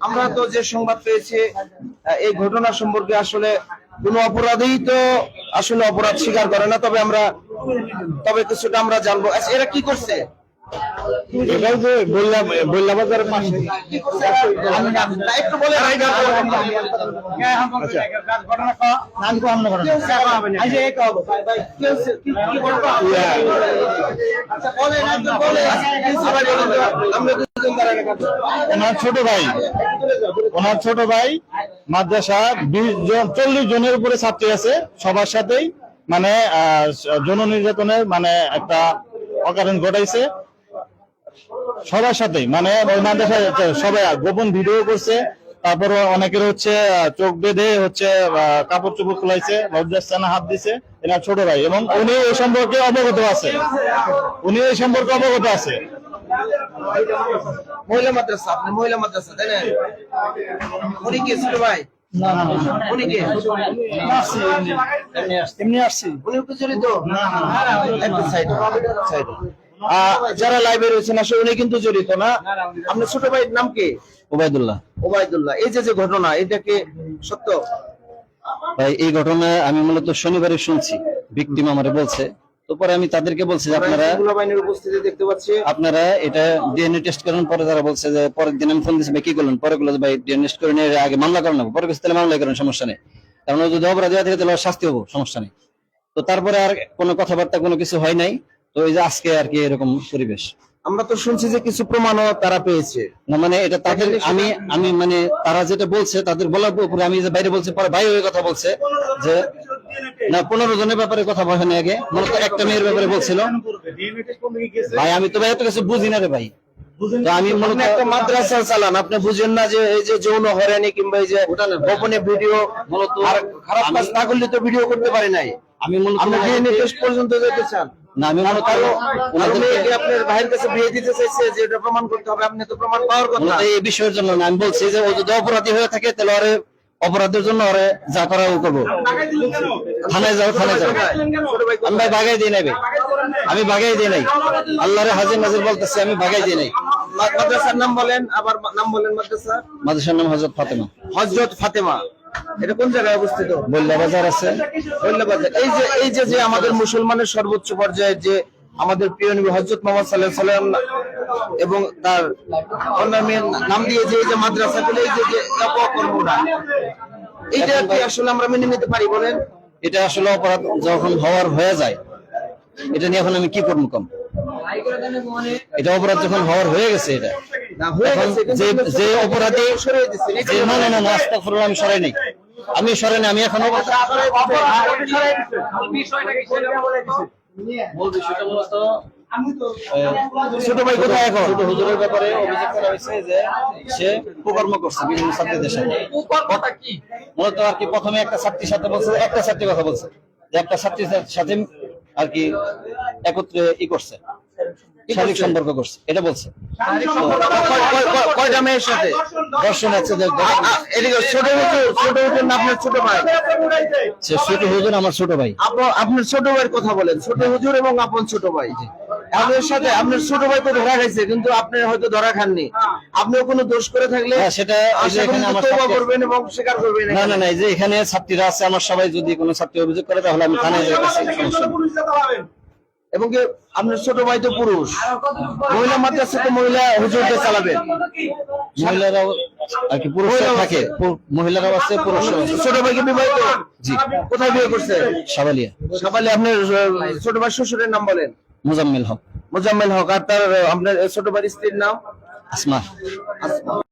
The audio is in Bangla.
আমরা তো যে সংবাদ পেয়েছি এই ঘটনা সম্পর্কে আসলে কোনো অপরাধী তো আসলে অপরাধ স্বীকার করে না তবে আমরা তবে কিছুটা আমরা জানব। আচ্ছা, এরা কি করছে? এটাই যে বললাম বললাম বাজারের পাশে আচ্ছা, বলেন, বলেন। আমরা। ওনার ছোট ভাই। ওনার ছোট ভাই মাদ্রাসা বিশ জন, চল্লিশ জনের উপরে ছাত্রী আছে, সবার সাথেই মানে যৌন নির্যাতনের মানে একটা অকারণ ঘটাইছে। সবার সাথেই মানে ওই মাদ্রাসায় সবাই গোপন ভিডিও করছে, তারপর অনেকের হচ্ছে চোখ বেঁধে হচ্ছে কাপড় চোপড় খোলাইছে, লজ্জাস্থানে হাত দিছে, এনার ছোট ভাই, এবং উনি এই সম্পর্কে অবগত আছে। উনি এই সম্পর্কে অবগত আছে। মহিলা মাদ্রাসা আপনি মহিলা মাদ্রাসা তাই না? উনি কে ছোট ভাই? উনি কে? এমনি আসছি উনি জড়িত একটু সাইড সাইড যারা লাইভে রয়েছেন আসলে উনি কিন্তু জড়িত না। আপনার ছোট ভাইয়ের নাম কি? ওবায়দুল্লাহ। ওবায়দুল্লাহ। এই যে যে ঘটনা এটাকে সত্য? ভাই এই ঘটনা আমি মূলত শনিবারে শুনছি। ভিকটিম আমারে বলছে। তো পরে আমি তাদেরকে বলছি যে আপনারা বাহিনীর উপস্থিতি দেখতে পাচ্ছি। আপনারা এটা ডিএনএ টেস্ট করেন পরে তারা বলছে যে পরের দিন আমি ফোন দিচ্ছি ভাই কি করলেন? পরে বলল ভাই ডিএনএ টেস্ট করে নিয়ে আগে মামলা করেন পরে বলছে, তাহলে মামলা করেন সমস্যা নেই। কারণ যদি অপরাধী হয় থাকে তাহলে শাস্তি হব সমস্যা নেই। তো তারপরে আর কোনো কথাবার্তা কোনো কিছু হয় নাই। তো এই যে আজকে আর কি এরকম পরিবেশ। আমরা তো শুনছি যে কিছু প্রমাণও তারা পেয়েছে। না মানে এটা তাদের আমি আমি মানে তারা যেটা বলছে তাদের বলার উপরে আমি যে বাইরে বলছি পরে ভাই ওই কথা বলছে যে না পনেরো জনের ব্যাপারে কথা বলে না আগে। মূলত একটা মেয়ের ব্যাপারে বলছিল। ভাই আমি তো ভাই এত কিছু বুঝি না রে ভাই। আমি মূলত একটা মাদ্রাসা চালান আপনি বুঝেন না যে এই যে যৌন হয়রানি কিংবা এই যে গোপনে ভিডিও মূলত আর খারাপ কাজ না করলে তো ভিডিও করতে পারে নাই। আমি মূলত টেস্ট পর্যন্ত যেতে চান। না আমি মূলত কারও ওনাদেরকে আপনার ভাইয়ের কাছে বিয়ে দিতে চাইছে যে এটা প্রমাণ করতে হবে আপনি তো প্রমাণ পাওয়ার কথা। এই বিষয়ের জন্য আমি বলছি যে ও যদি অপরাধী হয়ে থাকে তাহলে অপরাধের জন্য ওরে যা করা ও করব। থানায় যাও থানায় যাও। আমি ভাই বাগাই দিই নাই আমি বাগাই দিই নাই। আল্লাহরে হাজির নাজির বলতেছি আমি বাগাই দিই নাই। মাদ্রাসার নাম বলেন আবার নাম বলেন মাদ্রাসা। মাদ্রাসার নাম হজরত ফাতেমা। হজরত ফাতেমা। এটা কোন জায়গায় অবস্থিত? বল্লা বাজার আছে। ধন্যবাদ এই যে এই যে যে আমাদের মুসলমানের সর্বোচ্চ পর্যায়ে যে আমাদের প্রিয় নবী হজরত মোহাম্মদ সাল্লাহ সাল্লাম এবং তার অন্যান্য নাম দিয়ে যে এই যে মাদ্রাসাগুলো এই যে অপকর্মটা এইটা কি আসলে আমরা মেনে নিতে পারি বলেন? এটা আসলে অপরাধ যখন হওয়ার হয়ে যায় এটা নিয়ে এখন আমি কি করব কম? এটা অপরাধ যখন হওয়ার হয়ে গেছে এটা না হয়ে গেছে যে অপরাধী দিচ্ছি যে না না না আস্তাগফিরুল্লাহ, আমি সরাই নাই। আমি সরাই নাই আমি এখন মূল বিষয়টা মূলত ছোট ভাই কোথায় এখন? ছোট হুজুরের ব্যাপারে অভিযোগ করা হয়েছে যে সে কুকর্ম করছে বিভিন্ন ছাত্রীদের সাথে। মূলত আর কি প্রথমে একটা ছাত্রীর সাথে বলছে একটা ছাত্রীর কথা বলছে যে একটা ছাত্রীর সাথে আর কি একত্রে ই করছে। শারীরিক সম্পর্ক করছে এটা বলছে। কয়- কয়- কয়- কয়টা মেয়ের সাথে? দর্শন আছে। এদিকে ছোট হুজুর ছোট হুজুর না আপনার ছোট ভাই? সে ছোট হুজুর আমার ছোট ভাই। আপনার ছোট ভাইয়ের কথা বলেন। ছোট হুজুর এবং আপন ছোট ভাই। আপনার সাথে আপনার ছোট ভাই তো ধরা খাইছে কিন্তু আপনি হয়তো ধরা খাননি। আপনিও কোনো দোষ করে থাকলে হ্যাঁ, সেটা করবেন এবং স্বীকার করবেন না না না এই যে এখানে ছাত্রীরা আছে আমার সবাই যদি কোনো ছাত্রী অভিযোগ করে তাহলে আমি থানায় নেই। এবং কি আপনার ছোট ভাই তো পুরুষ। মহিলা মাদ্রাসা তো মহিলা হুজুরকে চালাবেন মহিলারাও আর কি পুরুষরা থাকে। মহিলারাও আছে আছে। ছোট ভাইকে বিবাহিত? জি। কোথায় বিয়ে করছে? সাবালিয়া। সকালে আপনার ছোট ভাই শ্বশুরের নাম বলেন। মুজাম্মিল হক। মোজাম্মেল হক। আর তার আপনার ছোট ভাইয়ের স্ত্রীর নাম? আসমা। আসমা।